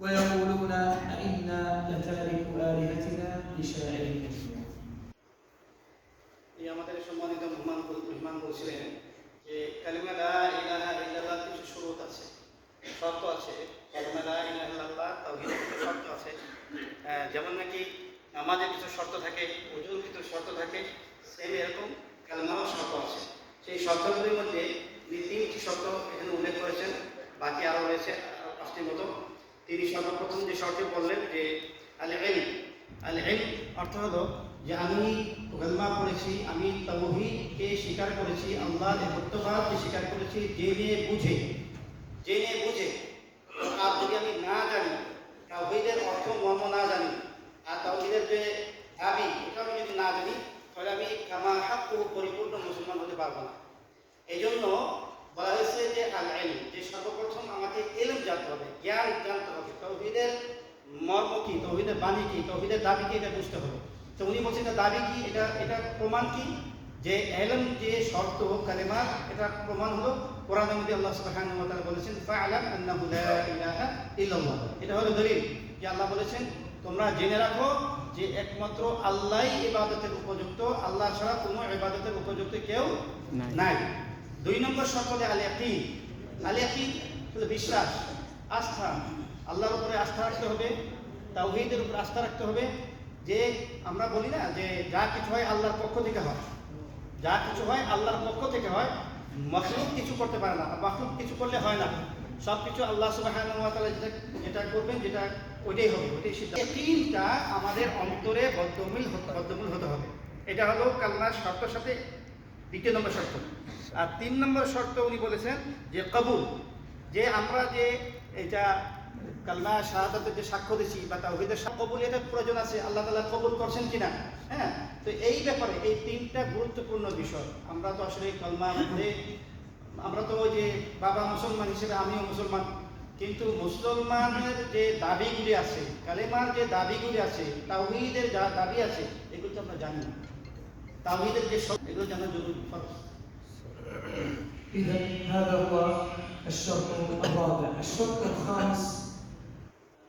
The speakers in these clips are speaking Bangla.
ويقولون أئنا لتارك آلهتنا لشاعر مجنون এই আমাদের সম্মানিত মেহমান বল- মেহমান বলছিলেন যে কালিমা লা ইলাহা ইল্লাল্লাহ কিছু শুরুত আছে শর্ত আছে কালিমা লা ইলাহা ইল্লাল্লাহ তাওহীদের কিছু শর্ত আছে আহ, যেমন নাকি নামাজের কিছু শর্ত থাকে উজুর কিছু শর্ত থাকে সেম এরকম কালিমারও শর্ত আছে সেই শর্তগুলির মধ্যে তিনি তিনটি শর্ত এখানে উল্লেখ করেছেন বাকি আরও রয়েছে আরো পাঁচটির মতো তিনি সর্বপ্রথম যে শর্তে বললেন যে আল এল আল এল অর্থ হলো যে আমি কলমা পড়েছি আমি তৌহিদকে স্বীকার করেছি, আল্লাহর একত্ববাদকে স্বীকার করেছি জেনে বুঝে। জেনে বুঝে। আর যদি আমি না জানি, তাওহিদের অর্থ মর্ম না জানি, আর তাওহিদের যে দাবি এটা আমি যদি না জানি, তাহলে আমি কামা হাক্কু পরিপূর্ণ মুসলমান হতে পারব না। এই জন্য বলা হয়েছে যে আল ইলম যে সর্বপ্রথম আমাকে এলম জানতে হবে জ্ঞান জানতে হবে। তৌহিদের মর্ম কি? তৌহিদের বাণী কি? তৌহিদের দাবি কি? এটা বুঝতে হবে। তো উনি বলছেন এটা দাবি কি? এটা এটা প্রমাণ কি? যে এলম যে শর্ত কালেমা এটা প্রমাণ হলো কোরআন মধ্যে আল্লাহ সুবহানাহু ওয়া তাআলা বলেছেন ফাআলাম আন্নাহু লা ইলাহা ইল্লাল্লাহ। এটা হলো দলিল যে আল্লাহ বলেছেন তোমরা জেনে রাখো যে একমাত্র আল্লাহই ইবাদতের উপযুক্ত। আল্লাহ ছাড়া কোনো ইবাদতের উপযুক্ত কেউ নাই। দুই নম্বর শর্ত হলো আল ইয়াকিন আল বিশ্বাস, আস্থা। আল্লাহর উপরে আস্থা রাখতে হবে, তাওহীদের উপরে আস্থা রাখতে হবে। যে আমরা বলি না যে যা কিছু হয় আল্লাহর পক্ষ থেকে হয়। যা কিছু হয় আল্লাহর পক্ষ থেকে হয়, মখলুক কিছু করতে পারে না মখলুক কিছু করলে হয় না। সব কিছু আল্লাহ তাআলা যেটা যেটা করবেন যেটা ওইটাই হবে, ওইটাই সিদ্ধান্ত। তিনটা আমাদের অন্তরে বদ্ধমূল বদ্ধমূল হতে হবে। এটা হলো কালমার শর্তের সাথে দ্বিতীয় নম্বর শর্ত। আর তিন নম্বর শর্ত উনি বলেছেন যে কবুল, যে আমরা যে এটা কালমা শাহাদাতের যে সাক্ষ্য দিচ্ছি বা সাক্ষ্য কবুল এটা প্রয়োজন আছে, আল্লাহ তালা কবুল করছেন কিনা? হ্যাঁ? তো এই ব্যাপারে এই তিনটা গুরুত্বপূর্ণ বিষয়। আমরা তো আসলে কালমা পড়ে আমরা তো ওই যে বাবা মুসলমান হিসেবে আমিও মুসলমান। কিন্তু মুসলমানের যে দাবিগুলি আছে, কালেমার যে দাবিগুলি আছে, তাওহীদের যা দাবি আছে, এগুলো তো আমরা জানি না। তাওহীদের যে সব, এগুলো জানা জরুরি إذا هذا هو الشرط الرابع. الشرط الخامس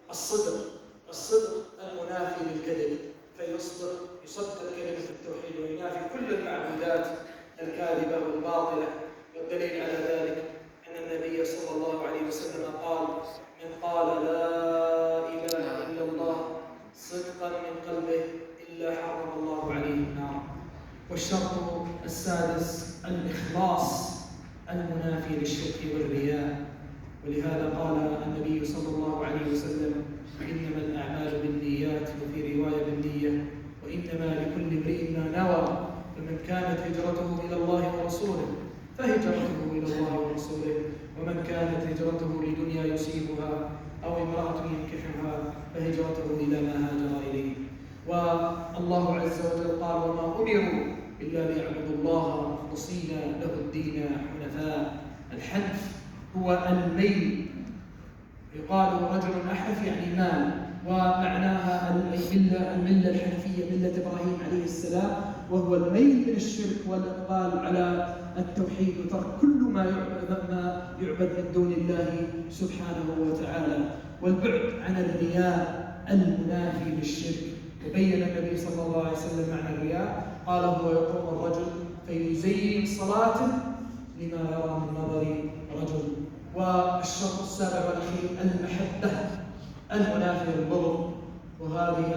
الصدق الصدق المنافي للكذب فيصدق يصدق كلمة التوحيد وينافي كل المعبودات الكاذبة والباطلة. والدليل على ذلك أن النبي صلى الله عليه وسلم قال من قال لا إله إلا الله صدقا من قلبه إلا حرم الله عليه النار. والشرط السادس الإخلاص المنافي للشرك والرياء. ولهذا قال النبي صلى الله عليه وسلم إنما الأعمال بالنيات وفي رواية بالنية وإنما لكل امرئ ما نوى فمن كانت هجرته إلى الله ورسوله فهجرته إلى الله ورسوله ومن كانت هجرته لدنيا يصيبها أو امرأة ينكحها فهجرته إلى ما هاجر إليه. والله عز وجل قال وما أمروا إلا ليعبدوا الله مخلصين له الدين حنفاء. الحنف هو الميل. يقال رجل أحنف يعني مال ومعناها الملة الملة الحنفية ملة إبراهيم عليه السلام وهو الميل من الشرك والإقبال على التوحيد. وترك كل ما يعبد ما يعبد من دون الله سبحانه وتعالى. والبعد عن الرياء المنافي للشرك. وبين النبي صلى الله عليه وسلم معنى الرياء. قال هو يقوم الرجل فيزين صلاته لما يرى من نظر رجل والشرط السابع والأخير المحبة المنافيه للبغض وهذه